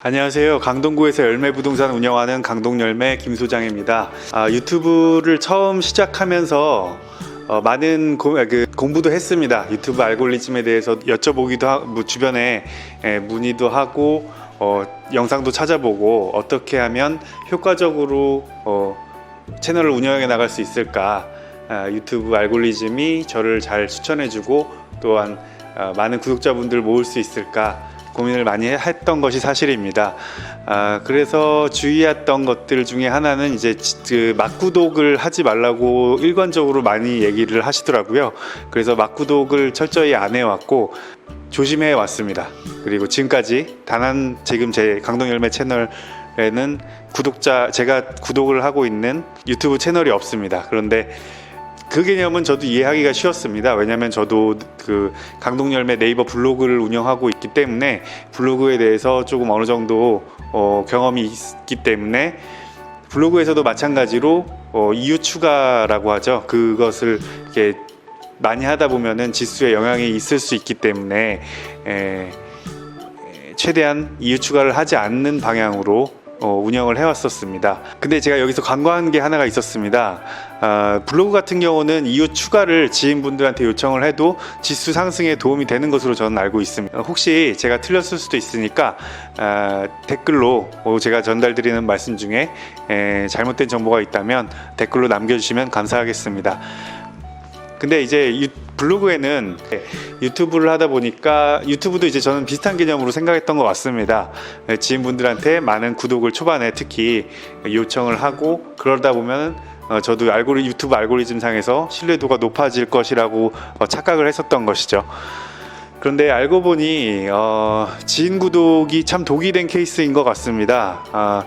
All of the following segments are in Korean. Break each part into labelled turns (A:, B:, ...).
A: 안녕하세요. 강동구에서 열매 부동산 운영하는 강동열매 김 소장입니다. 아, 유튜브를 처음 시작하면서 어, 많은 고- 아, 그 공부도 했습니다. 유튜브 알고리즘에 대해서 여쭤보기도 하고 뭐 주변에 예, 문의도 하고 어, 영상도 찾아보고 어떻게 하면 효과적으로 어, 채널을 운영해 나갈 수 있을까? 아, 유튜브 알고리즘이 저를 잘 추천해주고 또한 아, 많은 구독자분들 모을 수 있을까? 고민을 많이 했던 것이 사실입니다. 아, 그래서 주의했던 것들 중에 하나는 이제 지- 그 막구독을 하지 말라고 일관적으로 많이 얘기를 하시더라고요. 그래서 막구독을 철저히 안 해왔고 조심해 왔습니다. 그리고 지금까지 단한 지금 제 강동 열매 채널 에는 구독자 제가 구독을 하고 있는 유튜브 채널이 없습니다. 그런데 그 개념은 저도 이해하기가 쉬웠습니다. 왜냐하면 저도 그 강동열매 네이버 블로그를 운영하고 있기 때문에 블로그에 대해서 조금 어느 정도 어, 경험이 있기 때문에 블로그에서도 마찬가지로 어, 이유 추가라고 하죠. 그것을 이렇게 많이 하다 보면은 지수에 영향이 있을 수 있기 때문에 에, 에, 최대한 이유 추가를 하지 않는 방향으로 어, 운영을 해왔었습니다. 근데 제가 여기서 간과한 게 하나가 있었습니다. 아, 블로그 같은 경우는 이유 추가를 지인분들한테 요청을 해도 지수 상승에 도움이 되는 것으로 저는 알고 있습니다. 어, 혹시 제가 틀렸을 수도 있으니까 아, 댓글로 어, 제가 전달드리는 말씀 중에 에, 잘못된 정보가 있다면 댓글로 남겨주시면 감사하겠습니다. 근데 이제 유, 블로그에는 유튜브를 하다 보니까 유튜브도 이제 저는 비슷한 개념으로 생각했던 것 같습니다. 네, 지인분들한테 많은 구독을 초반에 특히 요청을 하고 그러다 보면 어, 저도 알고리 유튜브 알고리즘 상에서 신뢰도가 높아질 것이라고 어, 착각을 했었던 것이죠. 그런데 알고 보니 어, 지인 구독이 참 독이 된 케이스인 것 같습니다. 아,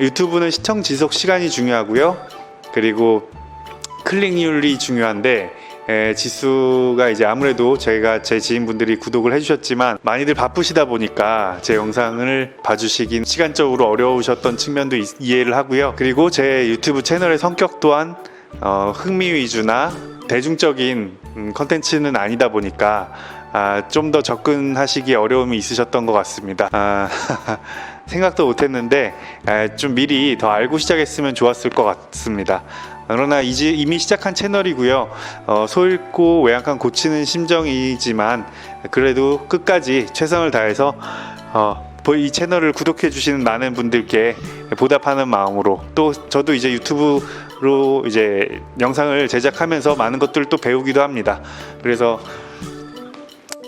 A: 유튜브는 시청 지속 시간이 중요하고요. 그리고 클릭률이 중요한데 에, 지수가 이제 아무래도 제가 제 지인분들이 구독을 해주셨지만 많이들 바쁘시다 보니까 제 영상을 봐주시긴 시간적으로 어려우셨던 측면도 있- 이해를 하고요. 그리고 제 유튜브 채널의 성격 또한 어, 흥미 위주나 대중적인 음, 컨텐츠는 아니다 보니까 아, 좀 더 접근하시기 어려움이 있으셨던 것 같습니다. 아, 생각도 못했는데 아, 좀 미리 더 알고 시작했으면 좋았을 것 같습니다. 그러나 이제 이미 시작한 채널이고요. 어, 소잃고 외양간 고치는 심정이지만 그래도 끝까지 최선을 다해서 어, 이 채널을 구독해 주시는 많은 분들께 보답하는 마음으로 또 저도 이제 유튜브로 이제 영상을 제작하면서 많은 것들을 또 배우기도 합니다. 그래서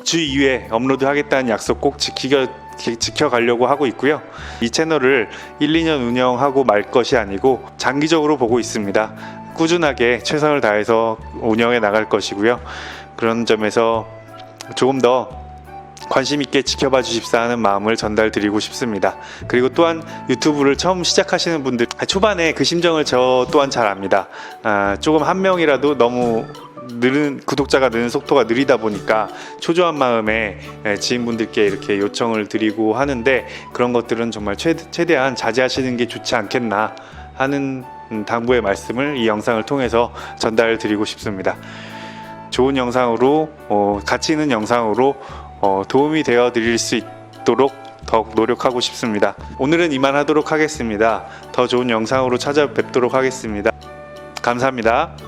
A: 주 2회 업로드 하겠다는 약속 꼭 지키겨 지- 지켜가려고 하고 있고요. 이 채널을 1, 2년 운영하고 말 것이 아니고 장기적으로 보고 있습니다. 꾸준하게 최선을 다해서 운영해 나갈 것이고요. 그런 점에서 조금 더 관심 있게 지켜봐 주십사 하는 마음을 전달드리고 싶습니다. 그리고 또한 유튜브를 처음 시작하시는 분들 아, 초반에 그 심정을 저 또한 잘 압니다. 아, 조금 한 명이라도 너무 느는 구독자가 느는 속도가 느리다 보니까 초조한 마음에 예, 지인분들께 이렇게 요청을 드리고 하는데 그런 것들은 정말 최, 최대한 자제하시는 게 좋지 않겠나 하는 음, 당부의 말씀을 이 영상을 통해서 전달 드리고 싶습니다. 좋은 영상으로 어, 가치 있는 영상으로 어, 도움이 되어 드릴 수 있도록 더욱 노력하고 싶습니다. 오늘은 이만하도록 하겠습니다. 더 좋은 영상으로 찾아뵙도록 하겠습니다. 감사합니다.